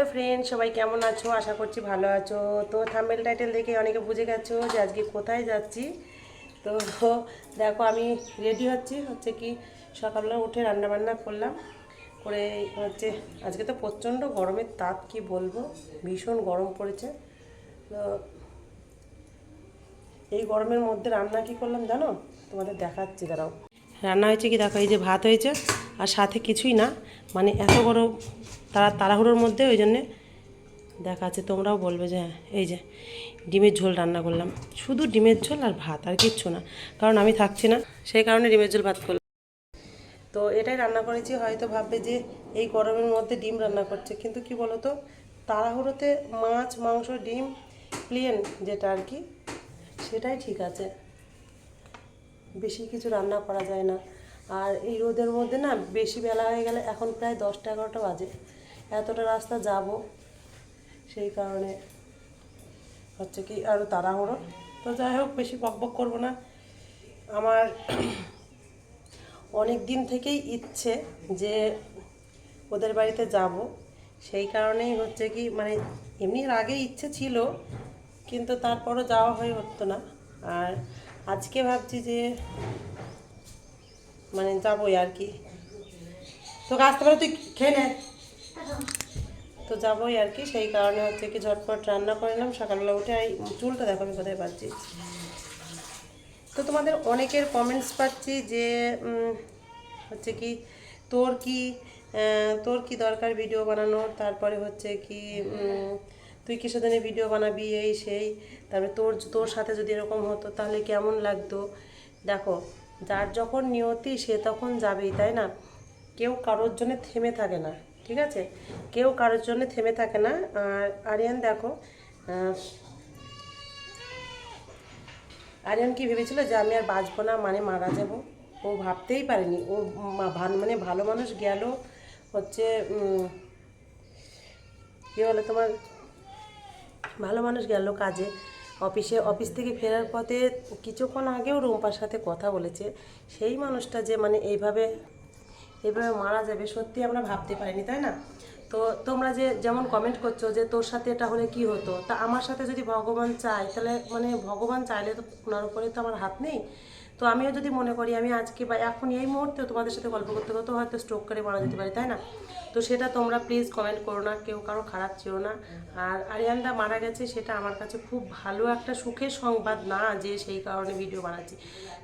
Hello friend সবাই কেমন আছো? আশা করছি ভালো আছো। তো থাম্বেল টাইটেল দেখে অনেকে বুঝে গেছো যে আজকে কোথায় যাচ্ছি। তো দেখো, আমি রেডি হচ্ছি। হচ্ছে কি, সকালবেলা উঠে রান্না বান্না করলাম। করে হচ্ছে, আজকে তো প্রচণ্ড গরমের তাপ, কি বলব? ভীষণ গরম পড়েছে। তো এই গরমের মধ্যে রান্না কি করলাম জানো? তোমাদের দেখাচ্ছি, দাঁড়াও। রান্না হয়েছে কি, দেখো, এই যে ভাত হয়েছে। আর সাথে কিছুই না। মানে এত বড় তারা তাড়াহুড়োর মধ্যে ওই জন্যে দেখাচ্ছে, তোমরাও বলবে যে হ্যাঁ এই যে ডিমের ঝোল রান্না করলাম। শুধু ডিমের ঝোল আর ভাত আর কিচ্ছু না, কারণ আমি থাকছি না, সেই কারণে ডিমের ঝোল, ভাত করলাম। তো এটাই রান্না করেছি, হয়তো ভাববে যে এই গরমের মধ্যে ডিম রান্না করছে, কিন্তু কি বলতো, তাড়াহুড়োতে মাছ, মাংস, ডিম প্লেন যেটা আর কি, সেটাই ঠিক আছে। বেশি কিছু রান্না করা যায় না। আর এই রোদের মধ্যে না, বেশি বেলা হয়ে গেলে এখন প্রায় দশটা এগারোটা বাজে। এতটা রাস্তা যাব সেই কারণে হচ্ছে কি আরও তাড়াহুড়ো। তো যাই হোক, বেশি বকবক করব না। আমার অনেক দিন থেকেই ইচ্ছে যে ওদের বাড়িতে যাব। সেই কারণেই হচ্ছে কি মানে এমনি আগে ইচ্ছে ছিল, কিন্তু তারপরও যাওয়া হয়ে উঠতো না। আর আজকে ভাবছি যে মানে যাবোই আর কি। তোকে আসতে পারে তুই খেয়ে নে। তো যাবোই আর কি, সেই কারণে হচ্ছে কি ঝটপট রান্না করে নিলাম। সকালবেলা উঠে এই চুলটা দেখো আমি কোথায় পাচ্ছি। তো তোমাদের অনেকের কমেন্টস পাচ্ছি যে হচ্ছে কি তোর কি তোর কি দরকার ভিডিও বানানোর? তারপরে হচ্ছে কি তুই কিসের দিনে ভিডিও বানাবি, এই, সেই। তারপরে তোর তোর সাথে যদি এরকম হতো তাহলে কেমন লাগতো? দেখো, যার যখন নিয়তি সে তখন যাবেই, তাই না? কেউ কারোর জন্য থেমে থাকে না। ঠিক আছে? কেউ কারোর জন্য থেমে থাকে না। আর আরিয়ান দেখো আরিয়ান কি ভেবেছিল যে আমি আর বাঁচবো না মানে মারা যাব? ও ভাবতেই পারেনি। ও মানে ভালো মানুষ গেল হচ্ছে কী বলে তোমার? ভালো মানুষ গেল কাজে, অফিসে, অফিস থেকে ফেরার পথে কিছুক্ষণ আগেও রুম্পার সাথে কথা বলেছে। সেই মানুষটা যে মানে এইভাবে এইভাবে মারা যাবে, সত্যি আমরা ভাবতে পারিনি, তাই না? তো তোমরা যে যেমন কমেন্ট করছ যে তোর সাথে এটা হলে কি হতো, তা আমার সাথে যদি ভগবান চায়, তাহলে মানে ভগবান চাইলে তো ওনার উপরে তো আমার হাত নেই। তো আমিও যদি মনে করি আমি আজকে বা এখন এই মুহূর্তে তোমাদের সাথে গল্প করতে করতে হয়তো স্ট্রোক করে মারা যেতে পারি, তাই না? তো সেটা তোমরা প্লিজ কমেন্ট করো না, কেউ কারও খারাপ চেও না। আর আরিয়ানদা মারা গেছে সেটা আমার কাছে খুব ভালো একটা সুখের সংবাদ না যে সেই কারণে ভিডিও বানাচ্ছি।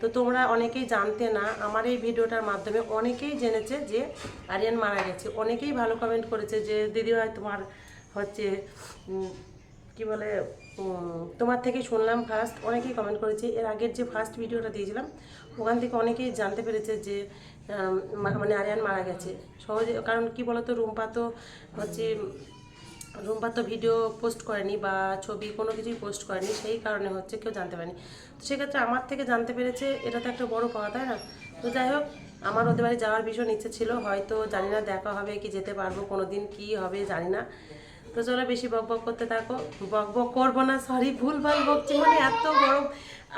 তো তোমরা অনেকেই জানতে না, আমার এই ভিডিওটার মাধ্যমে অনেকেই জেনেছে যে আরিয়ান মারা গেছে। অনেকেই ভালো কমেন্ট করেছে যে, দিদি ভাই, তোমার হচ্ছে কি বলে তোমার থেকে শুনলাম ফার্স্ট অনেকেই কমেন্ট করেছে, এর আগের যে ফার্স্ট ভিডিওটা দিয়েছিলাম, ওখান থেকে অনেকেই জানতে পেরেছে যে মানে আরিয়ান মারা গেছে। সহজে, কারণ কি বলতো, রুম্পা তো হচ্ছে, রুম্পা তো ভিডিও পোস্ট করেনি বা ছবি কোনো কিছুই পোস্ট করেনি, সেই কারণে হচ্ছে কেউ জানতে পারেনি। তো সেক্ষেত্রে আমার থেকে জানতে পেরেছে, এটা তো একটা বড় পাওয়া তাই না? তো যাই হোক, আমার ওদের বাড়ি যাওয়ার ভীষণ ইচ্ছে ছিল, হয়তো জানি না দেখা হবে কি যেতে পারব কোনো দিন কী হবে জানি না। তো চলো বেশি বক বক করতে থাকো। বক বক করব না সরি ভুল ভালো বকছি মানে এত গরম,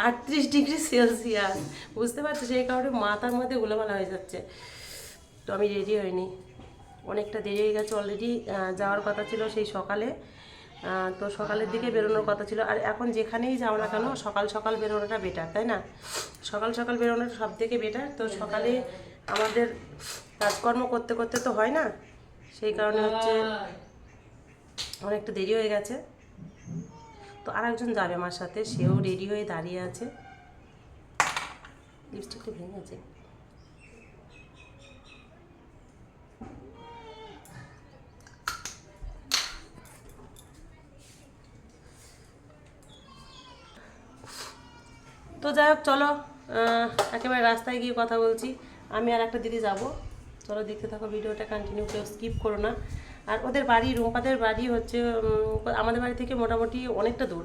আটত্রিশ ডিগ্রি সেলসিয়াস। বুঝতে পারছ? সেই কারণে মাথার মধ্যে গুলোমালা হয়ে যাচ্ছে। তো আমি রেডি হইনি। অনেকটা দেরি হয়ে গেছে অলরেডি যাওয়ার কথা ছিল সেই সকালে। তো সকালের দিকে বেরোনোর কথা ছিল। আর এখন যেখানেই যাও না কেন, সকাল সকাল বেরোনোটা বেটার তাই না? সকাল সকাল বেরোনোটা সব থেকে বেটার তো সকালে আমাদের কাজকর্ম করতে করতে তো হয় না? সেই কারণে হচ্ছে অনেকটা দেরি হয়ে গেছে। তো আরেকজন যাবে আমার সাথে, সেও রেডি হয়ে দাঁড়িয়ে আছে। লিপস্টিকটা ভেঙে গেছে তো যাই হোক, চলো একেবারে রাস্তায় গিয়ে কথা বলছি। আমি আর একটা দিদি যাব। চলো দেখতে থাকো, ভিডিওটা কন্টিনিউ কেউ স্কিপ করো না। আর ওদের বাড়ি রুম্পাদের বাড়ি হচ্ছে আমাদের বাড়ি থেকে মোটামুটি অনেকটা দূর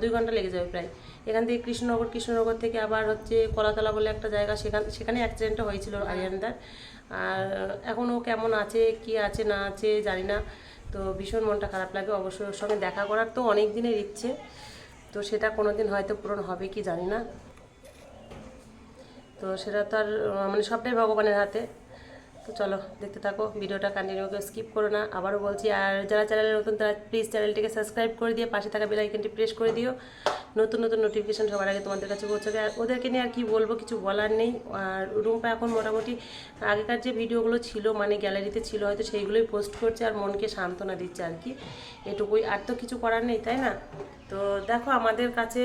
দুই ঘণ্টা লেগে যাবে প্রায়। এখান থেকে কৃষ্ণনগর কৃষ্ণনগর থেকে আবার হচ্ছে কলাতলা বলে একটা জায়গা সেখান সেখানে অ্যাক্সিডেন্টটা হয়েছিল আরিয়ানদার। আর এখনও কেমন আছে কি আছে না আছে জানি না। তো ভীষণ মনটা খারাপ লাগে অবশ্য ওর সঙ্গে দেখা করার তো অনেক দিনের ইচ্ছে। তো সেটা কোনো দিন হয়তো পূরণ হবে কি জানি না। তো সেটা তো আর মানে সবটাই ভগবানের হাতে। তো চলো, দেখতে থাকো, ভিডিওটা কন্টিনিউ করে স্কিপ করো না। আবারও বলছি, আর যারা চ্যানেলে নতুন, তারা প্লিজ চ্যানেলটিকে সাবস্ক্রাইব করে দিয়ে পাশে থাকা বেল আইকনটি প্রেস করে দিও। নতুন নতুন নোটিফিকেশন সবার আগে তোমাদের কাছে পৌঁছাবে। আর ওদেরকে নিয়ে আর কি বলব, কিছু বলার নেই। আর রুম্পা এখন মোটামুটি আগেকার যে ভিডিওগুলো ছিল মানে গ্যালারিতে ছিল, হয়তো সেইগুলোই পোস্ট করছে আর মনকে সান্ত্বনা দিচ্ছে আর কি। এটুকুই। আর তো কিছু করার নেই, তাই না? তো দেখো, আমাদের কাছে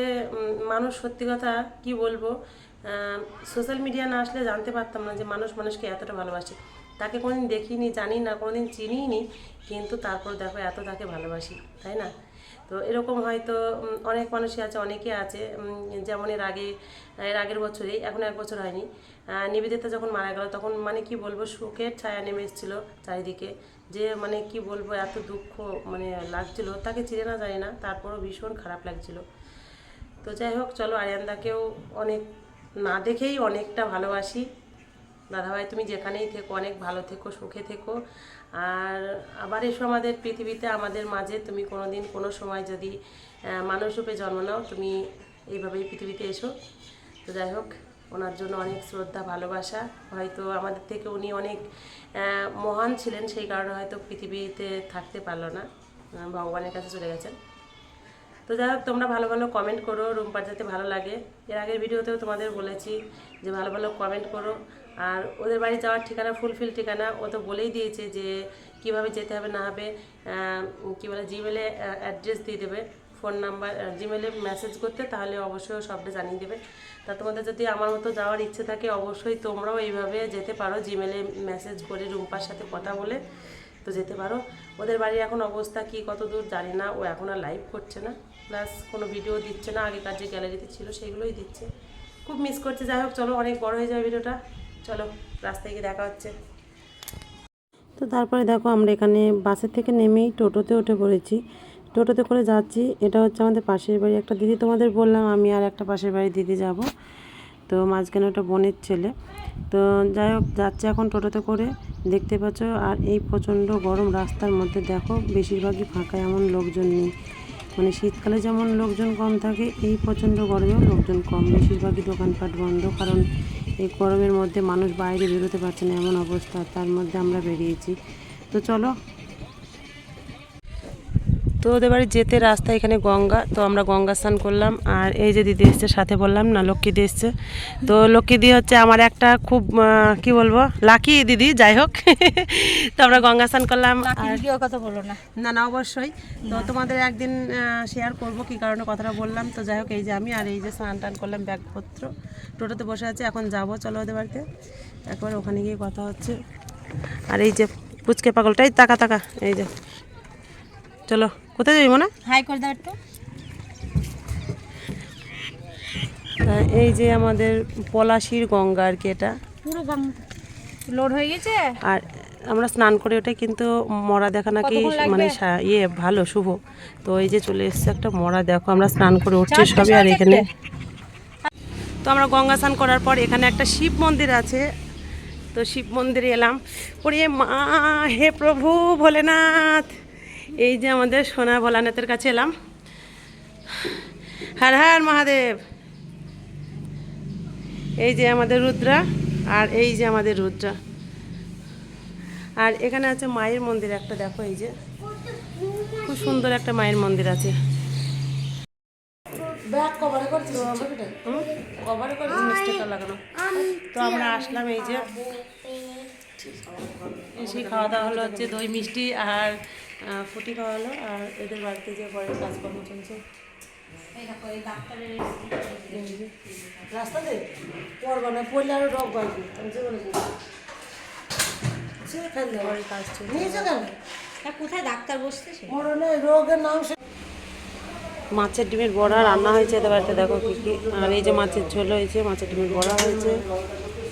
মানুষ সত্যি কথা কি বলব? সোশ্যাল মিডিয়া না আসলে জানতে পারতাম না যে মানুষ মানুষকে এতটা ভালোবাসে। তাকে কোনোদিন দেখিনি, জানি না, কোনোদিন চিনিই নি কিন্তু তারপর দেখো এত তাকে ভালোবাসি, তাই না? তো এরকম হয়তো অনেক মানুষই আছে, অনেকে আছে যেমন এর আগে, এর আগের বছরেই, এখন এক বছর হয়নি নিবেদিতা যখন মারা গেল, তখন মানে কি বলব, শোকের ছায়া নেমে এসেছিল চারিদিকে, যে মানে কি বলব, এত দুঃখ মানে লাগছিল, তাকে চিনে না, জানি না, তারপরও ভীষণ খারাপ লাগছিল। তো যাই হোক, চলো আরিয়ানদাকেও অনেক না দেখেই অনেকটা ভালোবাসি। দাদাভাই তুমি যেখানেই থেকো অনেক ভালো থেকো সুখে থেকো। আর আবার এসো আমাদের পৃথিবীতে আমাদের মাঝে। তুমি কোনো দিন কোনো সময় যদি আহ, মানুষ রূপে জন্ম নাও তুমি এইভাবেই পৃথিবীতে এসো। তো যাই হোক ওনার জন্য অনেক শ্রদ্ধা ভালোবাসা। হয়তো আমাদের থেকে উনি অনেক মহান ছিলেন সেই কারণে হয়তো পৃথিবীতে থাকতে পারল না। ভগবানের কাছে চলে গেছেন। তো যাই হোক, তোমরা ভালো ভালো কমেন্ট করো রুমপার যাতে ভালো লাগে। এর আগের ভিডিওতেও তোমাদের বলেছি যে ভালো ভালো কমেন্ট করো। আর ওদের বাড়ি যাওয়ার ঠিকানা ফুলফিল ঠিকানা, ও তো বলেই দিয়েছে যে কীভাবে যেতে হবে, না হবে কি বলে জিমেলে অ্যাড্রেস দিয়ে দেবে ফোন নাম্বার জিমেলে মেসেজ করতে, তাহলে অবশ্যই সবটা জানিয়ে দেবে। তা তোমাদের যদি আমার মতো যাওয়ার ইচ্ছে থাকে, অবশ্যই তোমরাও এইভাবে যেতে পারো জিমেলে মেসেজ করে রুম্পার সাথে কথা বলে তো যেতে পারো। ওদের বাড়ির এখন অবস্থা কি, কত দূর জানি না, ও এখন আর লাইভ করছে না। প্লাস কোনো ভিডিও দিচ্ছে না, আগেকার যে গ্যালারিতে ছিল সেগুলোই দিচ্ছে। খুব মিস করছে, যাই হোক, চলো, অনেক বড় হয়ে যাবে ভিডিওটা। চলো রাস্তায় গিয়ে দেখা হচ্ছে। তো তারপরে দেখো, আমরা এখানে বাসের থেকে নেমেই টোটোতে উঠে পড়েছি। টোটোতে করে যাচ্ছি, এটা হচ্ছে আমাদের পাশের বাড়ি। একটা দিদি তোমাদের বললাম, আমি আর একটা পাশের বাড়ি দিদি যাব। তো মাঝখানে ওটা বোনের ছেলে। তো যাই হোক, যাচ্ছে এখন টোটোতে করে, দেখতে পাচ্ছ, আর এই প্রচণ্ড গরম রাস্তার মধ্যে। দেখো, বেশিরভাগই ফাঁকা, এমন লোকজন নেই। মানে শীতকালে যেমন লোকজন কম থাকে, এই প্রচণ্ড গরমেও লোকজন কম। বেশিরভাগই দোকানপাট বন্ধ, কারণ এই গরমের মধ্যে মানুষ বাইরে বেরোতে পারছে না, এমন অবস্থা। তার মধ্যে আমরা বেরিয়েছি। তো চলো তো ওদের বাড়ি যেতে রাস্তা এখানে গঙ্গা তো আমরা গঙ্গা স্নান করলাম। আর এই যে দিদি এসছে সাথে বললাম না লক্ষ্মী দি এসছে। তো লক্ষ্মী দি হচ্ছে আমার একটা খুব কি বলব লাকি দিদি যাই হোক। তো আমরা গঙ্গা স্নান করলাম। আর ভিডিও কথা বলো না। না না অবশ্যই। তো তোমাদের একদিন শেয়ার করব কি কারণে কথাটা বললাম। তো যাই হোক এই যে আমি আর এই যে স্নান টান করলাম ব্যাগপত্র। টোটোতে বসে আছে এখন যাব চলো ওদের বাড়িতে। একবার ওখানে গিয়ে কথা হচ্ছে। আর এই যে পুচকে পাগলটাই তাকা তাকা এই যে। চলো কোথায় যাবি মনে? হাই করে দাও একটু। তা এই যে আমাদের পলাশির গঙ্গা আর কি এটা। পুরো লোড হয়ে গেছে? আর আমরা স্নান করে ওটাই কিন্তু মরা দেখা নাকি মানে ইয়ে ভালো শুভ। তো এই যে চলে এসছে একটা মরা দেখো আমরা স্নান করে উঠছি সবই আর এখানে। তো আমরা গঙ্গা স্নান করার পর এখানে একটা শিব মন্দির আছে। তো শিব মন্দিরে এলাম। পরে মা হে প্রভু ভোলেনাথ। এই যে আমাদের সোনা ভোলানাথের কাছে এলাম। হর হর মহাদেব। এই যে আমাদের রুদ্রা আর এই যে আমাদের রুদ্রা। আর এখানে আছে মায়ের মন্দির একটা দেখো এই যে। খুব সুন্দর একটা মায়ের মন্দির আছে। তো আমরা আসলাম এই যে। এসে খাওয়া দাওয়া হলো হচ্ছে দই মিষ্টি আর ফুটি খাওয়া হলো আর এদের বাড়িতে যে পরে কাজকর্ম চলছে। রাস্তাতে? পড়বা না পড়লে আরও রোগ বাড়বে আমি যে বলে ঘরে কাজ চলছে। তা কোথায় ডাক্তার বসতেছে মাছের ডিমের বড়া রান্না হয়েছে এদের বাড়িতে দেখো কি কি। আর এই যে মাছের ঝোল হয়েছে মাছের ডিমের বড়া হয়েছে।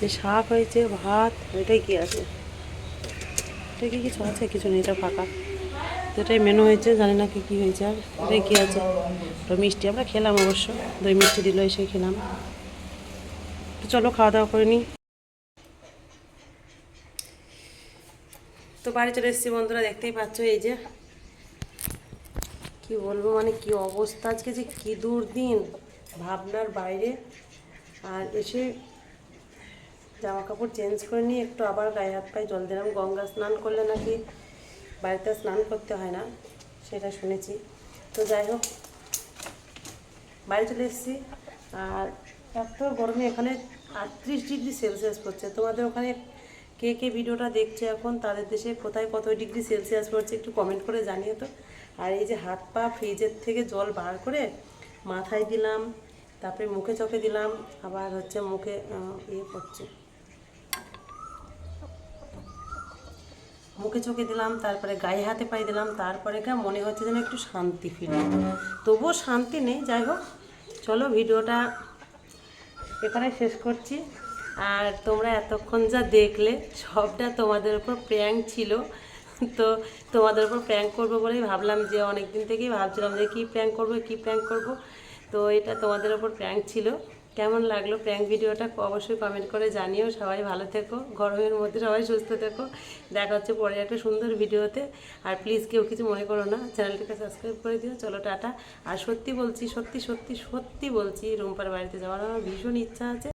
এই শাক হয়েছে, ভাত, এটাই কি আছে? এটা কি কিছু আছে? কিছু নেই, এটা ফাঁকা। এটাই মেনু হয়েছে, জানি না কি কী হয়েছে আর এটাই কী আছে? তো মিষ্টি আমরা খেলাম অবশ্য। দই মিষ্টি দিল এসে খেলাম। তো চলো খাওয়া দাওয়া করে নিই। তো বাড়ি চলে এসেছি বন্ধুরা, দেখতেই পাচ্ছ এই যে। কি বলব মানে কি অবস্থা আজকে যে কি দুর্দিন। ভাবনার বাইরে। আর এসে জামা কাপড় চেঞ্জ করে নিয়ে একটু আবার গায়ে হাত পায়ে জল দিলাম। গঙ্গা স্নান করলে নাকি বাড়িতে স্নান করতে হয় না, সেটা শুনেছি। তো যাই হোক, বাড়ি চলে এসেছি। আর এত গরমে এখানে আটত্রিশ ডিগ্রি সেলসিয়াস পড়ছে। তোমাদের ওখানে কে কে ভিডিওটা দেখছে এখন, তাদের দেশে কোথায় কত ডিগ্রি সেলসিয়াস পড়ছে একটু কমেন্ট করে জানিয়ে তো। আর এই যে হাত পা ফ্রিজের থেকে জল বার করে মাথায় দিলাম, তারপরে মুখে চোখে দিলাম, আবার হচ্ছে মুখে ইয়ে করছে। মুখে চোখে দিলাম, তারপরে গায়ে হাতে পায়ে দিলাম, তারপরে কা মনে হচ্ছে যেন একটু শান্তি ফিল তবুও শান্তি নেই, যাই হোক, চলো ভিডিওটা এখানে শেষ করছি। আর তোমরা এতক্ষণ যা দেখলে, সবটা তোমাদের উপর প্র্যাঙ্ক ছিল। তো তোমাদের উপর প্র্যাঙ্ক করব বলেই ভাবলাম যে অনেক দিন থেকেই ভাবছিলাম যে কী প্র্যাঙ্ক করব, কী প্র্যাঙ্ক করব। তো এটা তোমাদের উপর প্র্যাঙ্ক ছিল। কেমন লাগল প্র্যাঙ্ক ভিডিওটা অবশ্যই কমেন্ট করে জানিও। সবাই ভালো থেকো, গরমের মধ্যে সবাই সুস্থ থেকো। দেখা হচ্ছে পরে একটা সুন্দর ভিডিওতে। আর প্লিজ কেউ কিছু মনে করো না, চ্যানেলটিকে সাবস্ক্রাইব করে দিও। চলো টাটা। আর সত্যি বলছি, সত্যি সত্যি সত্যি বলছি, রুম্পার বাড়িতে যাওয়ার আমার ভীষণ ইচ্ছা আছে।